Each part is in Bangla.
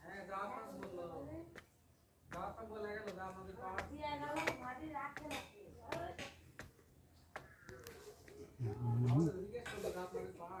হ্যাঁ যা পাক বলল যা পাক বলে গেল যা আমাদের পাড়া জিজ্ঞেস করল যা আপনাদের পাড়া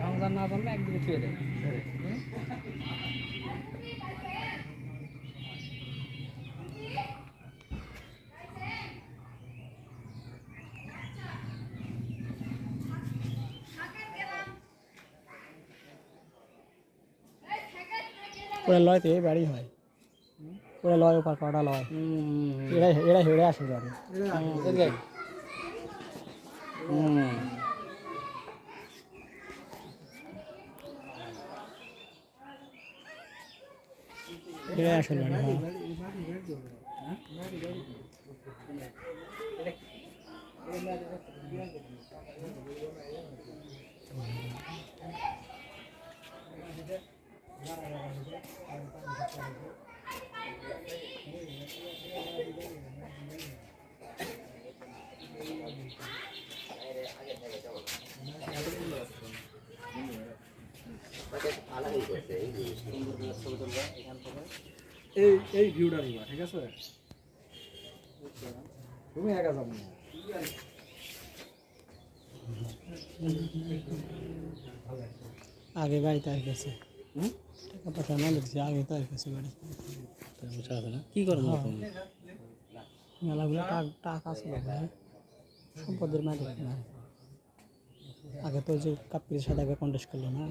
ঢংসার না করলে একদিকে ছুঁয়ে দেয় ওরা লয় তো এই বাড়ি হয়। ওরা লয় ওপার কটা লয়। এরা এরা হেরে আসে বাড়ি এদিকে হুম। এরা আসে বাড়ি এই এই ভিউটা নিবা ঠিক আছে? তুমি একা যাব না। আগে বাড়িতে টাকা পয়সা না দিচ্ছে আগে তো আর গেছে বাড়ি কি করব মেলাগুলো টাকা টাকা ছিল সম্পদের মালিক না। আগে তো যে কাপির সাথে আগে কন্টেস্ট করল না।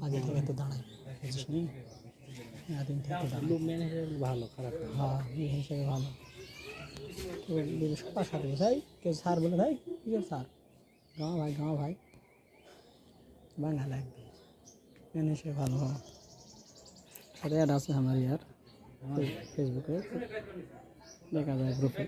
আগে থেকে তো দাঁড়ায় বুঝিস নি? এতদিন থেকে ভালো খারাপ হ্যাঁ এই হিসেবে ভালো। সবার সাথে ভাই। কেউ স্যার বলে ভাই কী স্যার? গাঁ ভাই গাঁ ভাই। বাংলা লাগবে এই হিসেবে ভালো। সাথে অ্যাড আছে আমার ইয়ার ফেসবুকে দেখা যায় গ্রুপে